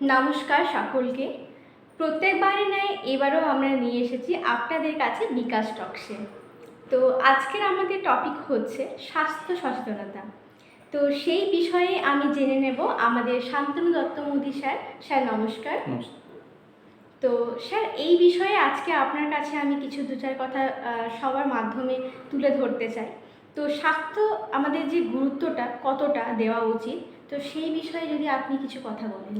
নমস্কার সকলকে। প্রত্যেকবারই ন্যায় এবারও আমরা নিয়ে এসেছি আপনাদের কাছে বিকাশ টকসে তো আজকের আমাদের টপিক হচ্ছে স্বাস্থ্য সচেতনতা। তো সেই বিষয়ে আমি জেনে নেব আমাদের শান্তনু দত্ত মোদী স্যার। স্যার নমস্কার। তো স্যার এই বিষয়ে আজকে আপনার কাছে আমি কিছু দু চার কথা সবার মাধ্যমে তুলে ধরতে চাই। তো স্বাস্থ্য আমাদের যে গুরুত্বটা কতটা দেওয়া উচিত তো সেই বিষয়ে যদি আপনি কিছু কথা বলেন।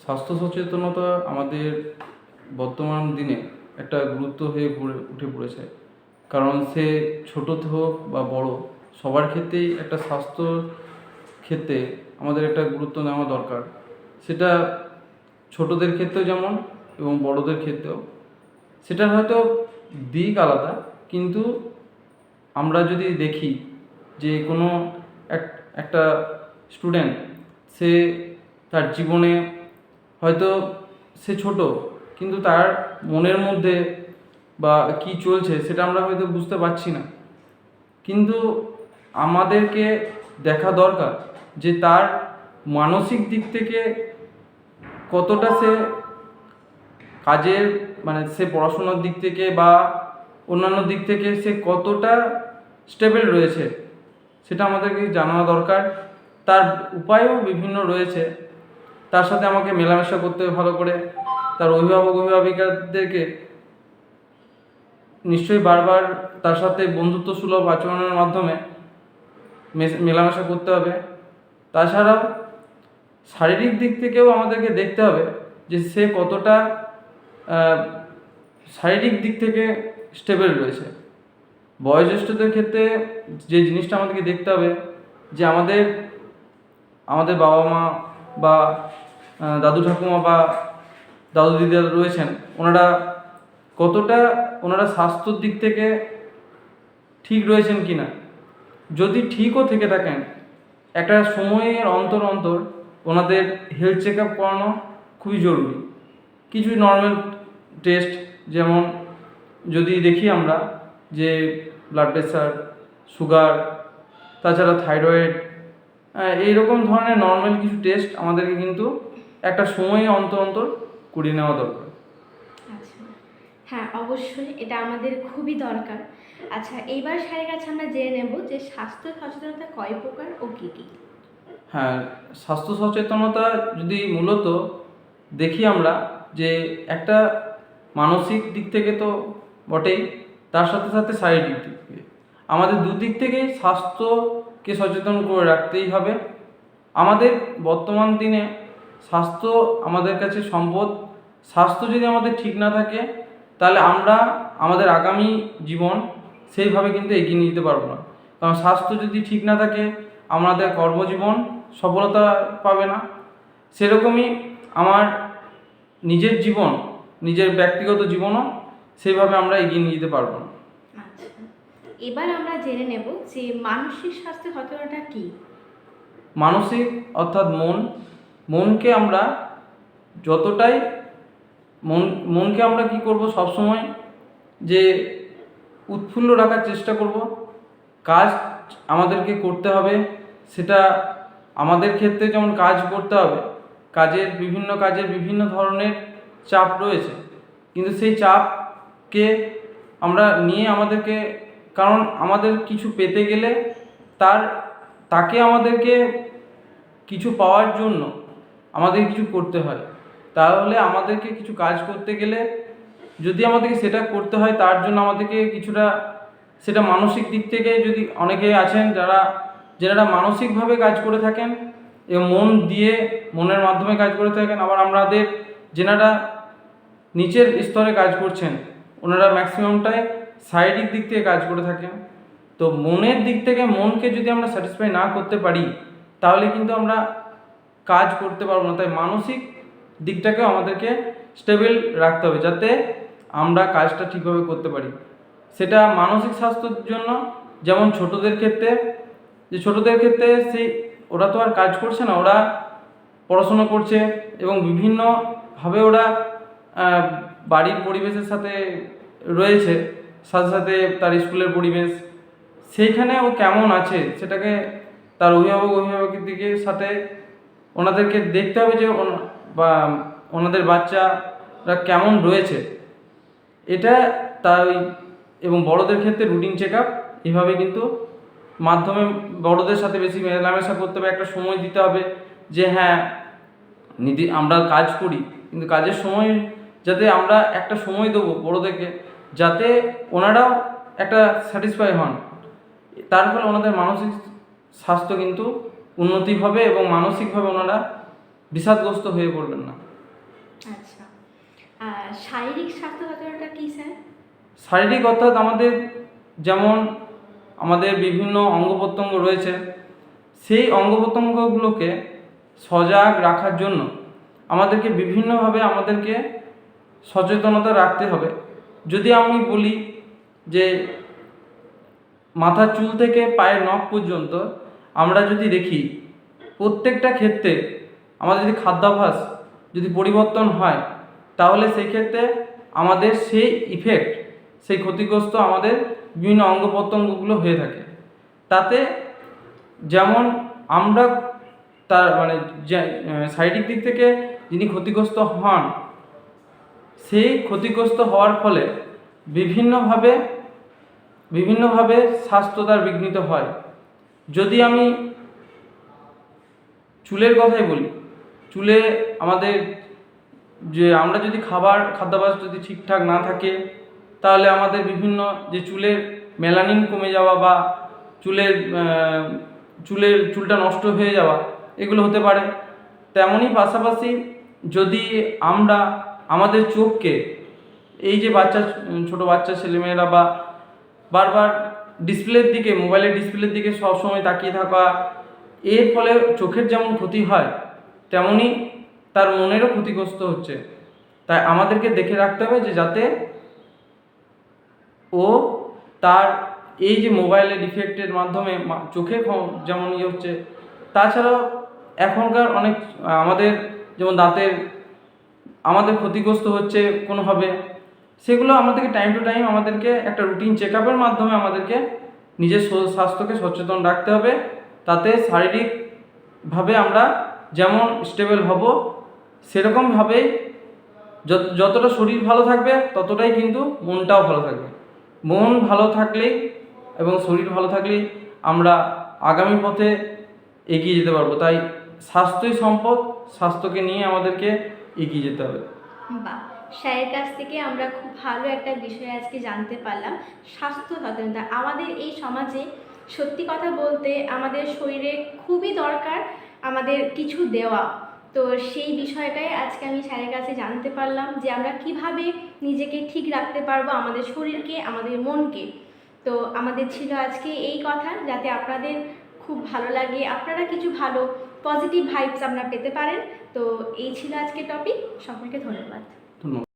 স্বাস্থ্য সচেতনতা আমাদের বর্তমান দিনে একটা গুরুত্ব হয়ে পড়ে, উঠে পড়েছে। কারণ সে ছোট হোক বা বড়, সবার ক্ষেত্রেই একটা স্বাস্থ্য ক্ষেত্রে আমাদের একটা গুরুত্ব নেওয়া দরকার। সেটা ছোটদের ক্ষেত্রেও যেমন এবং বড়দের ক্ষেত্রেও। সেটার হয়তো দিক আলাদা, কিন্তু আমরা যদি দেখি যে কোনো এক, একটা স্টুডেন্ট সে তার জীবনে হয়তো সে ছোট, কিন্তু তার মনের মধ্যে বা কি চলছে সেটা আমরা হয়তো বুঝতে পারছি না। কিন্তু আমাদেরকে দেখা দরকার যে তার মানসিক দিক থেকে কতটা সে কাজের মানে সে পড়াশোনার দিক থেকে বা অন্যান্য দিক থেকে সে কতটা স্টেবল রয়েছে, সেটা আমাদেরকে জানা দরকার। তার উপায়ও বিভিন্ন রয়েছে। তার সাথে আমাকে মেলামেশা করতে হবে ভালো করে। তার অভিভাবক, অভিভাবিকাদেরকে নিশ্চয়ই বারবার তার সাথে বন্ধুত্ব সুলভ আচরণের মাধ্যমে মেলামেশা করতে হবে। তাছাড়াও শারীরিক দিক থেকেও আমাদেরকে দেখতে হবে যে সে কতটা শারীরিক দিক থেকে স্টেবল রয়েছে। বয়োজ্যেষ্ঠদের ক্ষেত্রে যে জিনিসটা আমাদেরকে দেখতে হবে যে আমাদের আমাদের বাবা মা বা দাদু ঠাকুমা বা দাদু দিদিরা রয়েছেন, ওনারা কতটা, ওনারা স্বাস্থ্যর দিক থেকে ঠিক রয়েছেন কি না যদি ঠিকও থেকে থাকেন, একটা সময়ের অন্তর অন্তর ওনাদের হেলথ চেক আপ করানো খুবই জরুরি। কিছু নর্মাল টেস্ট যেমন যদি দেখি আমরা যে ব্লাড প্রেশার সুগার তাছাড়া থাইরয়েড এইরকম ধরনের নর্মাল কিছু টেস্ট আমাদেরকে কিন্তু একটা সময় অন্তর অন্তর করিয়ে নেওয়া দরকার। আচ্ছা। হ্যাঁ অবশ্যই এটা আমাদের খুবই দরকার। আচ্ছা এইবার স্যারের কাছে আমরা জেনে নেব যে স্বাস্থ্য সচেতনতা কয় প্রকার ও কী কী? হ্যাঁ স্বাস্থ্য সচেতনতা যদি মূলত দেখি আমরা যে একটা মানসিক দিক থেকে তো বটেই তার সাথে সাথে শারীরিক দিক থেকে। আমাদের দুদিক থেকেই স্বাস্থ্যকে সচেতন করে রাখতেই হবে। আমাদের বর্তমান দিনে স্বাস্থ্য আমাদের কাছে সম্পদ। স্বাস্থ্য যদি আমাদের ঠিক না থাকে তাহলে আমরা আমাদের আগামী জীবন সেইভাবে কিন্তু এগিয়ে নিয়ে যেতে পারব না। কারণ স্বাস্থ্য যদি ঠিক না থাকে আমাদের কর্মজীবন সফলতা পাবে না। সেরকমই আমার নিজের জীবন নিজের ব্যক্তিগত জীবনও সেইভাবে আমরা এগিয়ে নিয়ে যেতে পারব না। আচ্ছা এবার আমরা জেনে নেব যে মানসিক স্বাস্থ্য সচেতনতা কী? মানসিক অর্থাৎ মন মনকে আমরা যতটাই মন, মনকে আমরা কি করব? সবসময় যে উৎফুল্ল রাখার চেষ্টা করব। কাজ আমাদেরকে করতে হবে। সেটা আমাদের ক্ষেত্রে যেমন কাজ করতে হবে, কাজের বিভিন্ন কাজের বিভিন্ন ধরনের চাপ রয়েছে। কিন্তু সেই চাপকে আমরা নিয়ে আমাদেরকে, কারণ আমাদের কিছু পেতে গেলে তার, তাকে আমাদেরকে কিছু পাওয়ার জন্য আমাদের কিছু করতে হয়। তাহলে আমাদেরকে কিছু কাজ করতে গেলে যদি আমাদেরকে সেটা করতে হয়, তার জন্য আমাদেরকে কিছুটা সেটা মানসিক দিক থেকে যদি অনেকে আছেন যারা যারা মানসিকভাবে কাজ করে থাকেন এবং মন দিয়ে মনের মাধ্যমে কাজ করে থাকেন, আবার আমাদের যেনারা নিচের স্তরে কাজ করছেন, ওনারা ম্যাক্সিমামটাই শারীরিক দিক থেকে কাজ করে থাকেন। তো মনের দিক থেকে মনকে যদি আমরা স্যাটিসফাই না করতে পারি, তাহলে কিন্তু আমরা কাজ করতে পারব না, তাই মানসিক দিকটাকেও আমাদেরকে স্টেবল রাখতে হবে যাতে আমরা কাজটা ঠিকভাবে করতে পারি। সেটা মানসিক স্বাস্থ্যের জন্য, যেমন ছোটদের ক্ষেত্রে, যে ছোটদের ক্ষেত্রে সেই ওরা তো আর কাজ করছে না, ওরা পড়াশোনা করছে এবং বিভিন্নভাবে ওরা বাড়ির পরিবেশের সাথে রয়েছে, সাথে সাথে তার স্কুলের পরিবেশ। সেইখানে ও কেমন আছে, সেটাকে তার অভিভাবক অভিভাবকের দিকে সাথে ওনাদেরকে দেখতে হবে যে বা ওনাদের বাচ্চারা কেমন রয়েছে। এটা তাই এবং বড়দের ক্ষেত্রে রুটিন চেক আপ এভাবে কিন্তু মাধ্যমে বড়দের সাথে বেশি মেলামেশা করতে হবে, একটা সময় দিতে হবে যে হ্যাঁ নিদি আমরা কাজ করি, কিন্তু কাজের সময় যাতে আমরা একটা সময় দেবো বড়োদেরকে যাতে ওনারাও একটা স্যাটিসফাই হন। তার ফলে ওনাদের মানসিক স্বাস্থ্য কিন্তু উন্নতি হবে এবং মানসিকভাবে ওনারা বিষাদগ্রস্ত হয়ে পড়বেন না। আচ্ছা। শারীরিক স্বাস্থ্য কি স্যার? শারীরিক অর্থাৎ আমাদের যেমন আমাদের বিভিন্ন অঙ্গ প্রত্যঙ্গ রয়েছে সেই অঙ্গ প্রত্যঙ্গগুলোকে সজাগ রাখার জন্য আমাদেরকে বিভিন্নভাবে আমাদেরকে সচেতনতা রাখতে হবে। যদি আমি বলি যে মাথার চুল থেকে পায়ের নখ পর্যন্ত আমরা যদি দেখি, প্রত্যেকটা ক্ষেত্রে আমাদের যদি খাদ্যাভ্যাস যদি পরিবর্তন হয়, তাহলে সেই ক্ষেত্রে আমাদের সেই ইফেক্ট সেই ক্ষতিগ্রস্ত আমাদের বিভিন্ন অঙ্গ প্রত্যঙ্গগুলো হয়ে থাকে। তাতে যেমন আমরা তার মানে শারীরিক দিক থেকে যিনি ক্ষতিগ্রস্ত হন, সেই ক্ষতিগ্রস্ত হওয়ার ফলে বিভিন্নভাবে বিভিন্নভাবে স্বাস্থ্য তার বিঘ্নিত হয়। যদি আমি চুলের কথাই বলি, চুলে আমাদের যে, আমরা যদি খাবার খাদ্যাভ্যাস যদি ঠিকঠাক না থাকে, তাহলে আমাদের বিভিন্ন যে চুলের মেলানিন কমে যাওয়া বা চুলের চুলের চুলটা নষ্ট হয়ে যাওয়া, এগুলো হতে পারে। তেমনই পাশাপাশি যদি আমরা আমাদের চোখকে, এই যে বাচ্চা, ছোট বাচ্চা ছেলেমেয়েরা বা বারবার ডিসপ্লের দিকে, মোবাইলের ডিসপ্লের দিকে সবসময় তাকিয়ে থাকা। এর ফলে চোখের যেমন ক্ষতি হয় তেমনই তার মনেরও ক্ষতিগ্রস্ত হচ্ছে। তাই আমাদেরকে দেখে রাখতে হবে যে যাতে ও তার এই যে মোবাইলের ডিফেক্টের মাধ্যমে চোখে যেমন ইয়ে হচ্ছে, তাছাড়াও এখনকার অনেক, আমাদের যেমন দাঁতের, আমাদের ক্ষতিগ্রস্ত হচ্ছে কোনোভাবে সেগুলো আমাদেরকে টাইম টু টাইম আমাদেরকে একটা রুটিন চেক আপের মাধ্যমে আমাদেরকে নিজের স্বাস্থ্যকে সচেতন রাখতে হবে। তাতে শারীরিকভাবে আমরা যেমন স্টেবল হব সেরকমভাবে যতটা শরীর ভালো থাকবে, ততটাই কিন্তু মনটাও ভালো থাকবে। মন ভালো থাকলেই এবং শরীর ভালো থাকলেই আমরা আগামী পথে এগিয়ে যেতে পারব। তাই স্বাস্থ্যই সম্পদ, স্বাস্থ্যকে নিয়ে আমাদেরকে এগিয়ে যেতে হবে। বা স্যারের কাছ থেকে আমরা খুব ভালো একটা বিষয় আজকে জানতে পারলাম, স্বাস্থ্য সচেতনতা। আমাদের এই সমাজে সত্যি কথা বলতে আমাদের শরীরে খুবই দরকার আমাদের কিছু দেওয়া। তো সেই বিষয়টাই আজকে আমি স্যারের কাছে জানতে পারলাম যে আমরা কীভাবে নিজেকে ঠিক রাখতে পারব আমাদের শরীরকে, আমাদের মনকে। তো আমাদের ছিল আজকে এই কথা, যাতে আপনাদের খুব ভালো লাগে। আপনারা কিছু ভালো পজিটিভ ভাইবস আপনারা পেতে পারেন। তো এই ছিল আজকে টপিক সকলকে ধন্যবাদ। ধন্যবাদ।